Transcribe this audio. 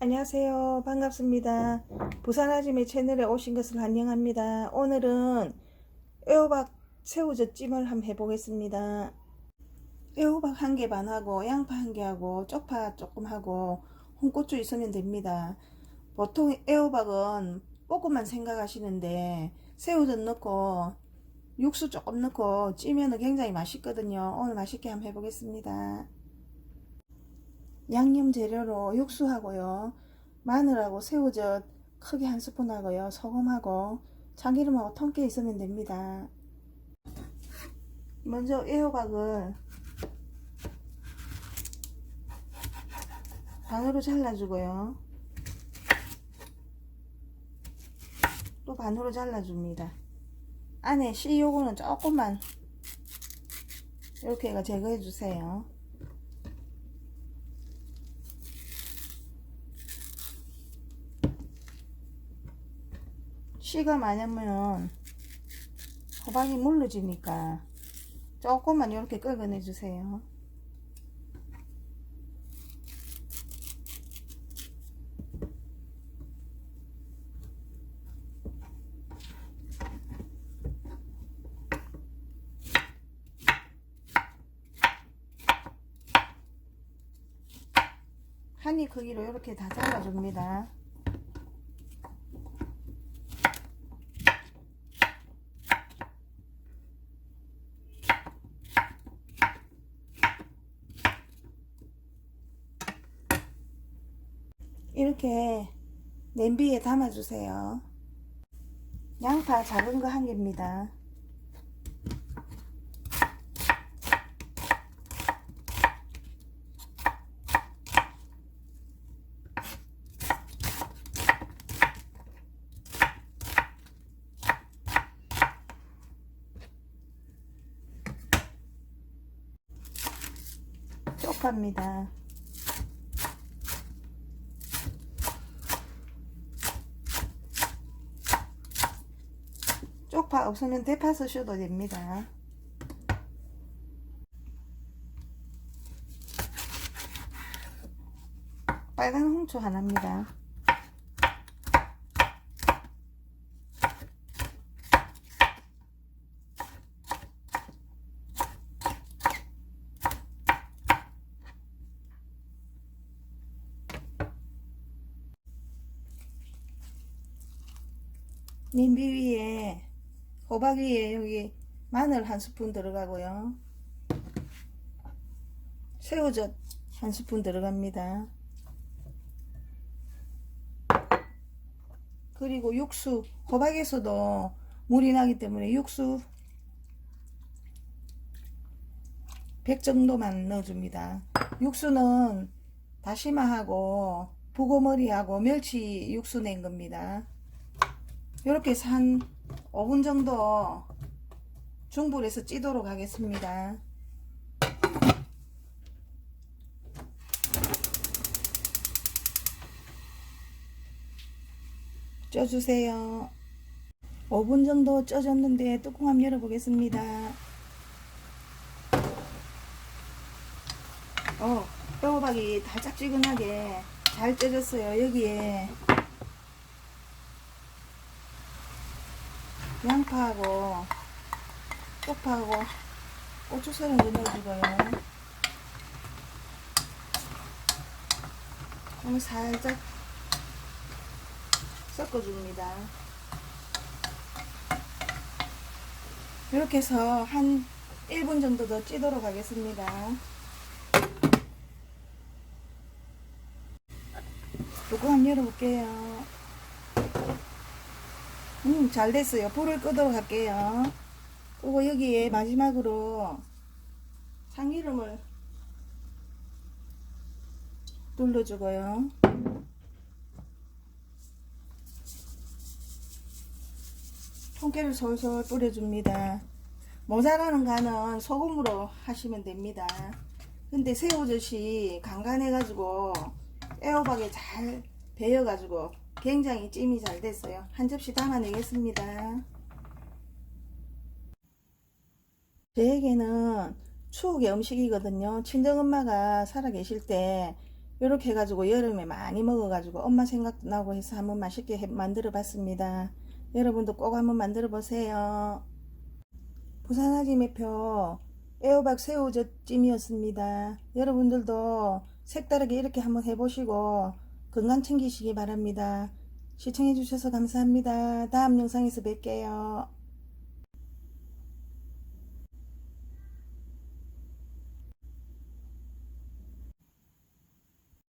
안녕하세요. 반갑습니다. 부산 아지매 채널에 오신 것을 환영합니다. 오늘은 애호박 새우젓찜을 한번 해보겠습니다. 애호박 한 개 반하고 양파 한 개 하고 쪽파 조금 하고 홍고추 있으면 됩니다. 보통 애호박은 볶음만 생각하시는데 새우젓 넣고 육수 조금 넣고 찌면 굉장히 맛있거든요. 오늘 맛있게 한번 해보겠습니다. 양념 재료로 육수하고요. 마늘하고 새우젓 크게 한 스푼 하고요. 소금하고 참기름하고 통깨 있으면 됩니다. 먼저 애호박을 반으로 잘라주고요. 또 반으로 잘라줍니다. 안에 씨 요거는 조금만 이렇게 해가 제거해 주세요. 씨가 많으면 호박이 물러지니까 조금만 이렇게 끓여내 주세요. 한입 크기로 이렇게 다 잘라줍니다. 이렇게 냄비에 담아주세요. 양파 작은 거 한 개입니다. 쪽파입니다. 쪽파 없으면 대파 쓰셔도 됩니다. 빨간 홍초 하나입니다. 냄비 위에 호박 위에 여기 마늘 한 스푼 들어가고요. 새우젓 한 스푼 들어갑니다. 그리고 육수, 호박에서도 물이 나기 때문에 육수 100 정도만 넣어줍니다. 육수는 다시마하고 북어머리하고 멸치 육수 낸 겁니다. 이렇게 한 5분 정도 중불에서 찌도록 하겠습니다. 쪄주세요. 5분 정도 쪄졌는데 뚜껑 한번 열어보겠습니다. 어, 뼈호박이 달짝지근하게 잘 쪄졌어요. 여기에 양파하고 쪽파하고 고추 썰은 거 넣어주고요. 그럼 살짝 섞어줍니다. 이렇게 해서 한 1분 정도 더 찌도록 하겠습니다. 뚜껑 한번 열어볼게요. 음, 잘 됐어요. 불을 끄도록 할게요. 그리고 여기에 마지막으로 참기름을 둘러주고요. 통깨를 솔솔 뿌려줍니다. 모자라는 간은 소금으로 하시면 됩니다. 근데 새우젓이 간간해가지고 애호박에 잘 배여가지고 굉장히 찜이 잘 됐어요. 한 접시 담아내겠습니다. 저에게는 추억의 음식이거든요. 친정엄마가 살아계실 때 이렇게 해가지고 여름에 많이 먹어가지고 엄마 생각도 나고 해서 한번 맛있게 해- 만들어 봤습니다. 여러분도 꼭 한번 만들어 보세요. 부산 아지매표 애호박 새우젓찜이었습니다. 여러분들도 색다르게 이렇게 한번 해보시고 건강 챙기시기 바랍니다. 시청해주셔서 감사합니다. 다음 영상에서 뵐게요.